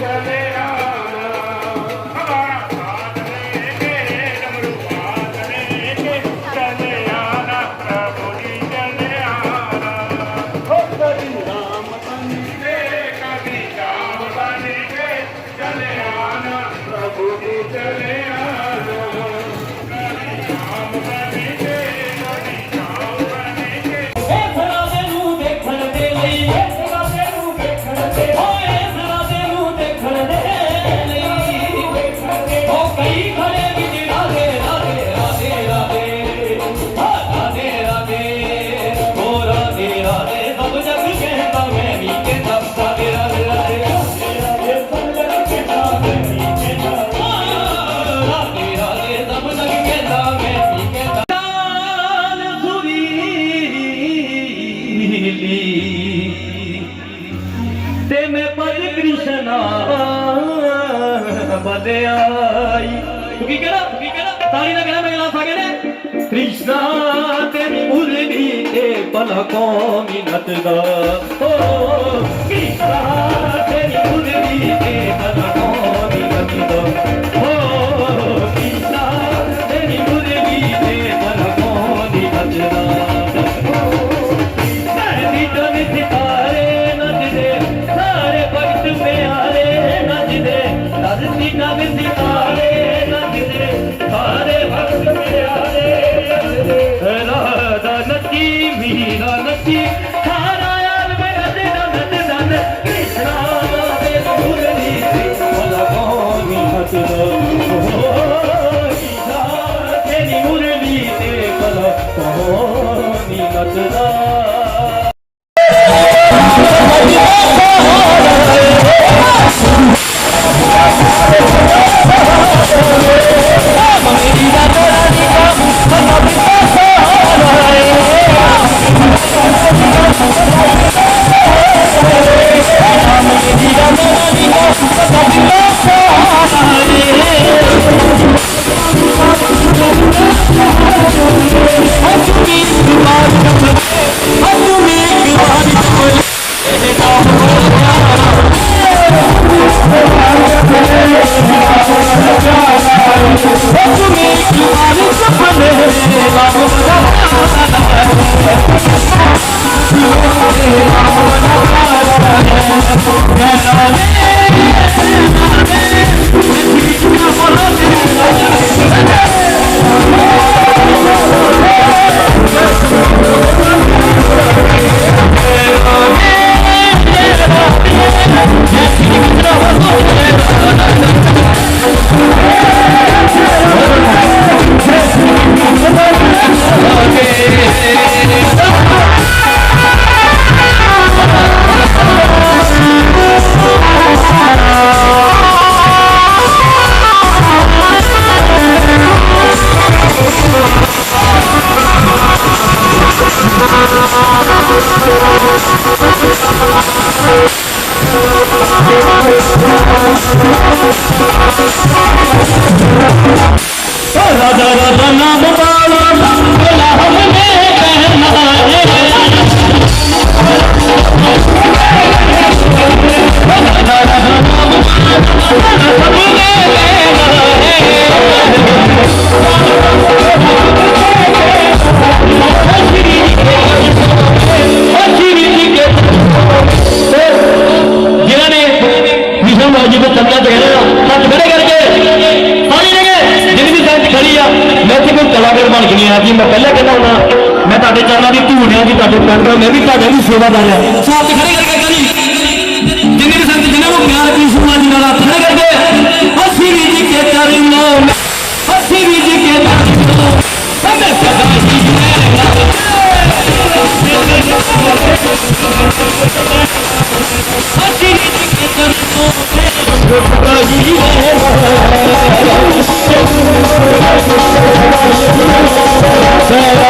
चले ਕੀਤੀ ਤੇ ਮੈਂ ਪਦ ਕ੍ਰਿਸ਼ਨਾ ਬਦਿਆਈ ਤੂੰ ਕੀ ਕਹਣਾ? ਕੀ ਕਹਣਾ? ਤਾਰੀ ਨਾ ਕਹਣਾ, ਮੈਂ ਗਲਾ ਫਾਗੇ ਨੇ। ਕ੍ਰਿਸ਼ਨਾ ਤੇਰੀ ਮੁਰਲੀ ਤੇ ਪਲਕੋਂ ਮਿਨਤ ਦਾ? ਓ ਕ੍ਰਿਸ਼ਨਾ ਤੇਰੀ ਮੁਰਲੀ Oh, Oh, Da da da leader ਬਣ ਗਏ ਆ ਜੀ। ਮੈਂ ਪਹਿਲਾਂ ਕਹਿੰਦਾ ਹੁੰਦਾ, ਮੈਂ ਤੁਹਾਡੇ ਚਰਨਾਂ ਦੀ ਧੂੜ ਆ ਜੀ, ਤੁਹਾਡੇ ਪੈਂਦਾ ਮੈਂ ਵੀ ਤੁਹਾਡੇ ਦੀ ਸੇਵਾਦਾਰ ਆ ਸਾਥ ਖੜੇ ਕਰਕੇ ਕਹਿੰਦੀ ਜਿੰਨੇ ਵੀ ਸੰਤ ਜਿਨ੍ਹਾਂ ਨੂੰ ਪਿਆਰ ਕੀ ਸੁਣਾ Yeah.